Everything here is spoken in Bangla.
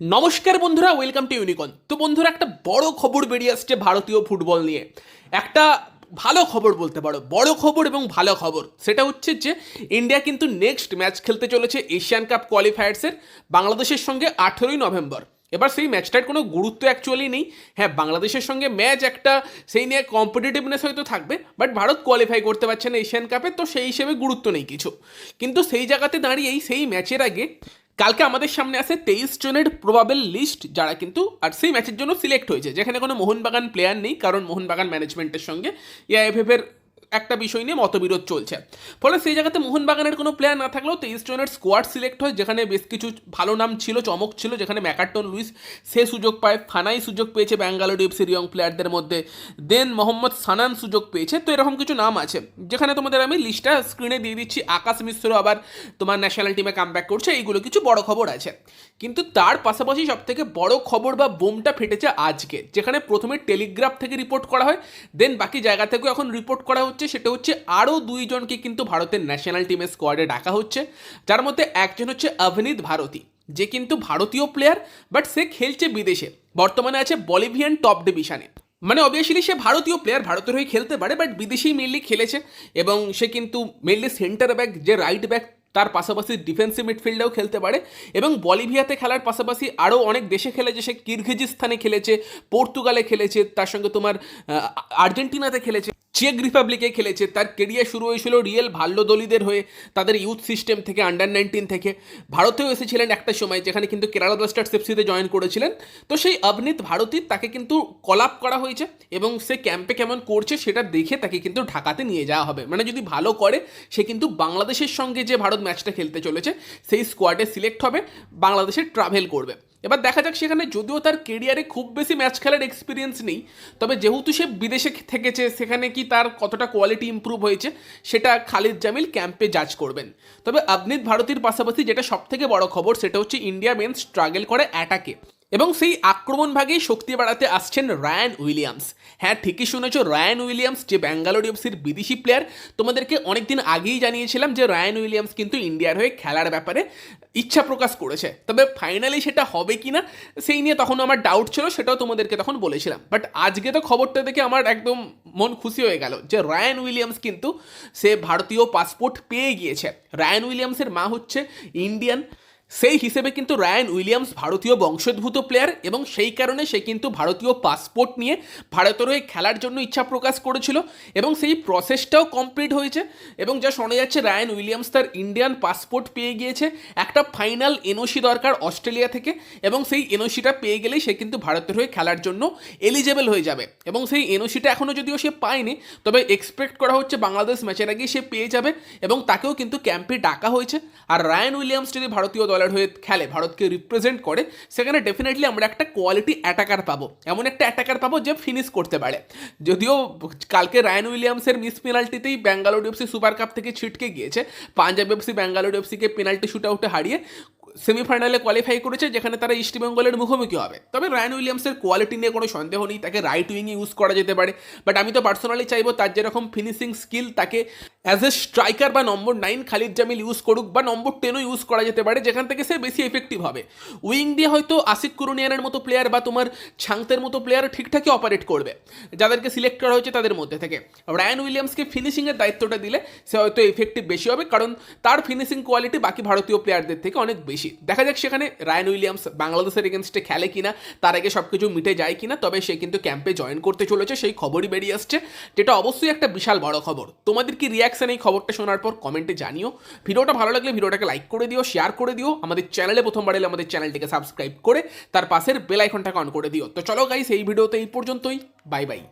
নমস্কার বন্ধুরা, ওয়েলকাম টু ইউনিকন। তো বন্ধুরা, একটা বড় খবর বেরিয়ে আসছে ভারতীয় ফুটবল নিয়ে। একটা ভালো খবর বলতে পারো, বড় খবর এবং ভালো খবর। সেটা হচ্ছে যে, ইন্ডিয়া কিন্তু নেক্সট ম্যাচ খেলতে চলেছে এশিয়ান কাপ কোয়ালিফায়ার্সের বাংলাদেশের সঙ্গে আঠেরোই নভেম্বর। এবার সেই ম্যাচটার কোনো গুরুত্ব অ্যাকচুয়ালি নেই। হ্যাঁ বাংলাদেশের সঙ্গে ম্যাচ একটা, সেই নিয়ে কম্পিটিটিভনেস হয়তো থাকবে বাট ভারত কোয়ালিফাই করতে পারছে না এশিয়ান কাপে, তো সেই হিসেবে গুরুত্ব নেই কিছু। কিন্তু সেই জায়গাতে দাঁড়িয়েই সেই ম্যাচের আগে কালকে আমাদের সামনে আছে তেইশ জনের প্রবাবেল লিস্ট যারা কিন্তু আর সেই ম্যাচের জন্য সিলেক্ট হয়েছে, যেখানে কোনো মোহনবাগান প্লেয়ার নেই, কারণ মোহনবাগান ম্যানেজমেন্টের সঙ্গে এআইএফএফ এর একটা বিষয় নিয়ে মতবিরোধ চলছে। ফলে সেই জায়গাতে মোহনবাগানের কোনো প্লেয়ার না থাকলেও তেইশ জনের স্কোয়াড সিলেক্ট হয়, যেখানে বেশ কিছু ভালো নাম ছিল, চমক ছিল, যেখানে ম্যাকার্টন, লুইস, সে সুযোগ পায়, ফানাই সুযোগ পেয়েছে ব্যাঙ্গালোর এফসির ইয়ং প্লেয়ারদের মধ্যে। দেন মোহাম্মদ সানান সুযোগ পেয়েছে, তো এরকম কিছু নাম আছে। যেখানে তোমাদের আমি লিস্টটা স্ক্রিনে দিয়ে দিচ্ছি, আকাশ মিশ্র আবার তোমার ন্যাশনাল টিমে কাম করছে, এইগুলো কিছু বড় খবর আছে। কিন্তু তার পাশাপাশি সব থেকে বড় খবর বা বোমটা ফেটেছে আজকে, যেখানে প্রথমে টেলিগ্রাফ থেকে রিপোর্ট করা হয় দেন বাকি জায়গা থেকেও এখন রিপোর্ট করা হচ্ছে। সেটা হচ্ছে আরও দুইজনকে কিন্তু ভারতের ন্যাশনাল টিমের স্কোয়াডে ডাকা হচ্ছে। যার মধ্যে একজন হচ্ছে অভিনীত ভারতী, যে কিন্তু ভারতীয় প্লেয়ার বাট সে খেলছে বিদেশে। বর্তমানে আছে বলিভিয়ান টপ ডিভিশনে মানে অবভিয়াসলি সে ভারতীয় প্লেয়ার ভারতের হয়ে খেলতে পারে বাট বিদেশেই মেনলি খেলেছে। এবং সে কিন্তু মেনলি সেন্টার ব্যাক যে রাইট ব্যাক তার পাশাপাশি ডিফেন্সিভ মিডফিল্ডেও খেলতে পারে। এবং বলিভিয়াতে খেলার পাশাপাশি আরও অনেক দেশে খেলেছে। সে কিরগিজিস্তানে খেলেছে, পর্তুগালে খেলেছে, তার সঙ্গে তোমার আর্জেন্টিনাতে খেলেছে। চেক রিপাবলিকে খেলেছে। তার কেরিয়ার শুরু হয়েছিল রিয়েল ভাল্যদলীদের হয়ে, তাদের ইউথ সিস্টেম থেকে আন্ডার নাইনটিন থেকে। ভারতেও এসেছিলেন একটা সময়, যেখানে কিন্তু কেরালা ব্লাস্টার্স এফসিতে জয়েন করেছিলেন। তো সেই অবনীত ভারতী তাকে কিন্তু কলাপ করা হয়েছে এবং সে ক্যাম্পে কেমন করছে সেটা দেখে তাকে কিন্তু ঢাকাতে নিয়ে যাওয়া হবে। মানে যদি ভালো করে, সে কিন্তু বাংলাদেশের সঙ্গে যে ভারত ম্যাচটা খেলতে চলেছে, সেই স্কোয়াডে সিলেক্ট হবে বাংলাদেশে ট্রাভেল করবে। এবার দেখা যাক সেখানে যদিও তার কেরিয়ারে খুব বেশি ম্যাচ খেলার এক্সপিরিয়েন্স নেই, তবে যেহেতু সে বিদেশে থেকেছে, সেখানে কি তার কতটা কোয়ালিটি ইম্প্রুভ হয়েছে, সেটা খালিদ জামিল ক্যাম্পে জাজ করবেন। তবে আবনিত ভারতীর পাশাপাশি যেটা সবথেকে বড় খবর, সেটা হচ্ছে ইন্ডিয়া মেন স্ট্রাগল করে অ্যাটাকে এবং সেই আক্রমণ ভাগেই শক্তি বাড়াতে আসছেন রায়ান উইলিয়ামস। হ্যাঁ ঠিকই শুনেছ, রায়ান উইলিয়ামস যে ব্যাঙ্গালোর এফসির বিদেশি প্লেয়ার তোমাদেরকে অনেকদিন আগেই জানিয়েছিলাম যে রায়ান উইলিয়ামস কিন্তু ইন্ডিয়ার হয়ে খেলার ব্যাপারে ইচ্ছা প্রকাশ করেছে। তবে ফাইনালি সেটা হবে কি না, সেই নিয়ে তখন আমার ডাউট ছিল, সেটাও তোমাদেরকে তখন বলেছিলাম। বাট আজকে তো খবরটা দেখে আমার একদম মন খুশি হয়ে গেল যে রায়ান উইলিয়ামস কিন্তু সে ভারতীয় পাসপোর্ট পেয়ে গিয়েছে। রায়ান উইলিয়ামসের মা হচ্ছে ইন্ডিয়ান সেই হিসেবে কিন্তু রায়ান উইলিয়ামস ভারতীয় বংশোদ্ভূত প্লেয়ার এবং সেই কারণে সে কিন্তু ভারতীয় পাসপোর্ট নিয়ে ভারতের হয়ে খেলার জন্য ইচ্ছা প্রকাশ করেছিল এবং সেই প্রসেসটাও কমপ্লিট হয়েছে এবং যা শোনা যাচ্ছে রায়ান উইলিয়ামস তার ইন্ডিয়ান পাসপোর্ট পেয়ে গিয়েছে, একটা ফাইনাল এনওসি দরকার অস্ট্রেলিয়া থেকে এবং সেই এনওসিটা পেয়ে গেলেই সে কিন্তু ভারতের হয়ে খেলার জন্য এলিজেবল হয়ে যাবে এবং সেই এনওসিটা এখনও যদিও সে পায়নি, তবে এক্সপেক্ট করা হচ্ছে বাংলাদেশ ম্যাচের আগে সে পেয়ে যাবে এবং তাকেও কিন্তু ক্যাম্পে ডাকা হয়েছে। আর রায়ান উইলিয়ামস যদি ভারতীয় দলের হয়ে খেলে, ভারতকে রিপ্রেজেন্ট করে, সেখানে ডেফিনেটলি আমরা একটা কোয়ালিটি অ্যাটাকার পাবো। এমন একটা অ্যাটাকার পাবো যে ফিনিশ করতে পারে। যদিও কালকে রায়ন উইলিয়ামসের মিস পেনাল্টিতেই ব্যাঙ্গালোর এফসি সুপার কাপ থেকে ছিটকে গিয়েছে। পাঞ্জাব এফসি ব্যাঙ্গালোর এফসিকে পেনাল্টি শুট আউটে হারিয়ে সেমিফাইনালে কোয়ালিফাই করেছে, যেখানে তারা ইস্টবেঙ্গলের মুখোমুখি হবে। তবে রায়ান উইলিয়ামসের কোয়ালিটি নিয়ে কোনো সন্দেহ নেই, তাকে রাইট উইং ইউজ করা যেতে পারে। বাট আমি তো পার্সোনালি চাইব তার যেরকম ফিনিশিং স্কিল তাকে অ্যাজ এ স্ট্রাইকার বা number nine Khalid Jamil use করুক বা নম্বর টেনও ইউজ করা যেতে পারে, যেখান থেকে সে বেশি এফেক্টিভ হবে। উইং দিয়ে হয়তো আশিক কুরুনিয়ানের মতো প্লেয়ার বা তোমার ছাংতের মতো প্লেয়ার ঠিকঠাকই অপারেট করবে, যাদেরকে সিলেক্ট করা হয়েছে তাদের মধ্যে থেকে। রায়ান উইলিয়ামসকে ফিনিশিংয়ের দায়িত্বটা দিলে সে হয়তো এফেক্টিভ বেশি হবে, কারণ তার ফিনিশিং কোয়ালিটি বাকি ভারতীয় প্লেয়ারদের থেকে অনেক বেশি। দেখা যাক সেখানে রায়ান উইলিয়ামস বাংলাদেশের এগেনস্টে খেলে কিনা, তার আগে সব কিছু মিটে যায় কিনা, তবে সে কিন্তু ক্যাম্পে জয়েন করতে চলেছে, সেই খবরই বেরিয়ে আসছে, যেটা অবশ্যই একটা বিশাল বড় খবর। তোমাদের কি রিয়াকশন এই খবরটা শোনার পর কমেন্টে জানিও। ভিডিওটা ভালো লাগলে ভিডিওটাকে লাইক করে দিও শেয়ার করে দিও, আমাদের চ্যানেলে প্রথমবার এলে আমাদের চ্যানেলটিকে সাবস্ক্রাইব করে, তার পাশের বেল আইকনটাকে অন করে দিও। তো চলো গাইস এই ভিডিওতে এই পর্যন্তই বাই বাই